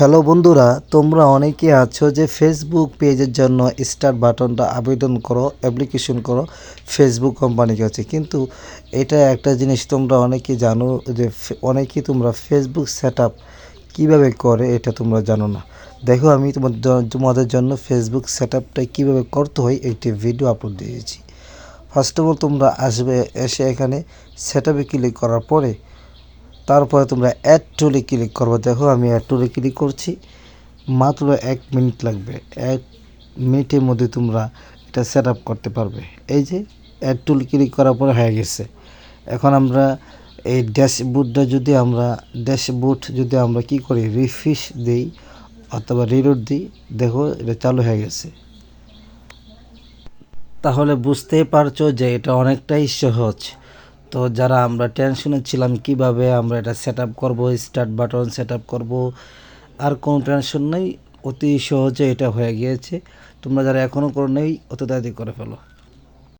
Hello বন্ধুরা, তোমরা অনেকে আছো যে ফেসবুক পেজের জন্য স্টার বাটনটা আবেদন করো অ্যাপ্লিকেশন করো ফেসবুক কোম্পানির কাছে। কিন্তু এটা একটা জিনিস তোমরা অনেকে জানো যে অনেকেই তোমরা ফেসবুক সেট আপ কীভাবে করে এটা তোমরা জানো না। দেখো, আমি তোমাদের তোমাদের জন্য ফেসবুক সেট আপটা কীভাবে করতে হয়, একটি ভিডিও আপলোড দিয়েছি। ফার্স্ট অফ অল তোমরা আসবে, এসে এখানে সেট আপে ক্লিক করার পরে তারপরে তোমরা অ্যাড টুলে ক্লিক করবে। দেখো, আমি অ্যাড টুলে ক্লিক করছি। মাত্র এক মিনিট লাগবে। এক মিনিটের মধ্যে তোমরা এটা সেট আপ করতে পারবে। এই যে অ্যাড টুল ক্লিক করার পরে হয়ে গেছে। এখন আমরা এই ড্যাশবোর্ডটা যদি আমরা ড্যাশবোর্ড যদি আমরা কি করি রিফিশ দিই অথবা রিলোড দিই, দেখো এটা চালু হয়ে গেছে। তাহলে বুঝতেই পারছ যে এটা অনেকটাই সহজ। তো যারা আমরা টেনশনে ছিলাম, কীভাবে আমরা এটা সেট আপ করব স্টার্ট বাটন সেট আপ করব, আর কোনো টেনশন নেই, অতি সহজে এটা হয়ে গিয়েছে। তোমরা যারা এখনও করো নেই, অত তাড়াতাড়ি করে ফেলো।